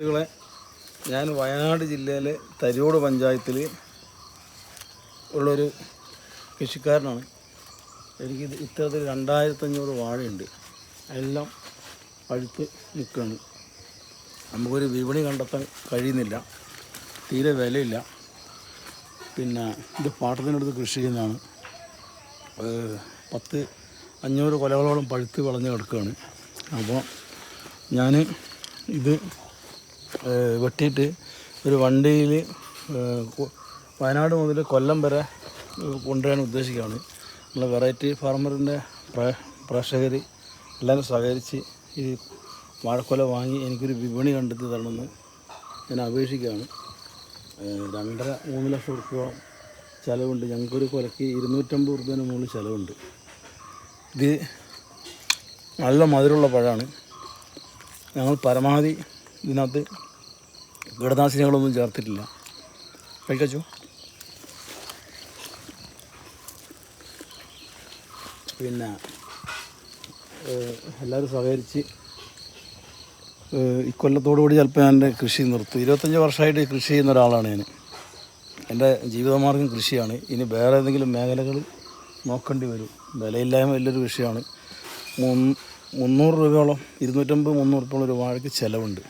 സുഹൃത്തുക്കളെ ഞാൻ വയനാട് ജില്ലയിലെ തരിയോട് പഞ്ചായത്തിൽ ഉള്ളൊരു കൃഷിക്കാരനാണ്. എനിക്ക് ഇത്തരത്തിൽ രണ്ടായിരത്തഞ്ഞൂറ് വാഴയുണ്ട്. എല്ലാം പഴുത്ത് നിൽക്കുകയാണ്. നമുക്കൊരു വിപണി കണ്ടെത്താൻ കഴിയുന്നില്ല. തീരെ വിലയില്ല. പിന്നെ ഇത് പാട്ടത്തിനടുത്ത് കൃഷി ചെയ്യുന്നതാണ്. പത്ത് അഞ്ഞൂറ് കൊലകളോളം പഴുത്ത് വിളഞ്ഞ് കിടക്കുകയാണ്. അപ്പോൾ ഞാൻ ഇത് വെട്ടിയിട്ട് ഒരു വണ്ടിയിൽ വയനാട് മുതൽ കൊല്ലം വരെ കൊണ്ടുവരാൻ ഉദ്ദേശിക്കുകയാണ്. നമ്മളെ വെറൈറ്റി ഫാർമറിന്റെ പ്രേക്ഷകർ എല്ലാവരും സഹകരിച്ച് ഈ വാഴക്കൊല വാങ്ങി എനിക്കൊരു വിപണി കണ്ടെത്തി തരണമെന്ന് ഞാൻ അപേക്ഷിക്കുകയാണ്. രണ്ടര മൂന്ന് ലക്ഷം റുപ്യോളം ചിലവുണ്ട്. ഞങ്ങൾക്കൊരു കൊലയ്ക്ക് ഇരുന്നൂറ്റമ്പത് റുപ്യേന് മുകളിൽ ചിലവുണ്ട്. ഇത് നല്ല മധുരമുള്ള പഴമാണ്. ഞങ്ങൾ പരമാവധി ഇതിനകത്ത് കീടനാശിനികളൊന്നും ചേർത്തിട്ടില്ല. കഴിക്കച്ചു? പിന്നെ എല്ലാവരും സഹകരിച്ച് ഇക്കൊല്ലത്തോടുകൂടി ചിലപ്പോൾ ഞാൻ എന്റെ കൃഷി നിർത്തും. ഇരുപത്തഞ്ച് വർഷമായിട്ട് കൃഷി ചെയ്യുന്ന ഒരാളാണ് ഞാൻ. എന്റെ ജീവിതമാർഗം കൃഷിയാണ്. ഇനി വേറെ ഏതെങ്കിലും മേഖലകൾ നോക്കേണ്ടി വരും. വിലയില്ലായ്മ വലിയൊരു വിഷയമാണ്. മുന്നൂറ് രൂപയോളം ഇരുന്നൂറ്റമ്പത് മുന്നൂറ് രൂപയോളം ഒരു വാഴയ്ക്ക് ചിലവുണ്ട്.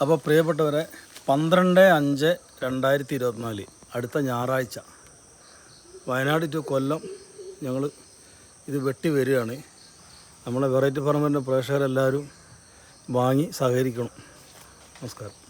അപ്പോൾ പ്രിയപ്പെട്ടവരെ പന്ത്രണ്ട് അഞ്ച് രണ്ടായിരത്തി ഇരുപത്തിനാല് അടുത്ത ഞായറാഴ്ച. വയനാട് ടു കൊല്ലം ഞങ്ങൾ ഇത് വെട്ടി വരികയാണ്. നമ്മളെ വെറൈറ്റി ഫാർമറിന്റെ പ്രേക്ഷകരെല്ലാവരും വാങ്ങി സഹകരിക്കണം. നമസ്കാരം.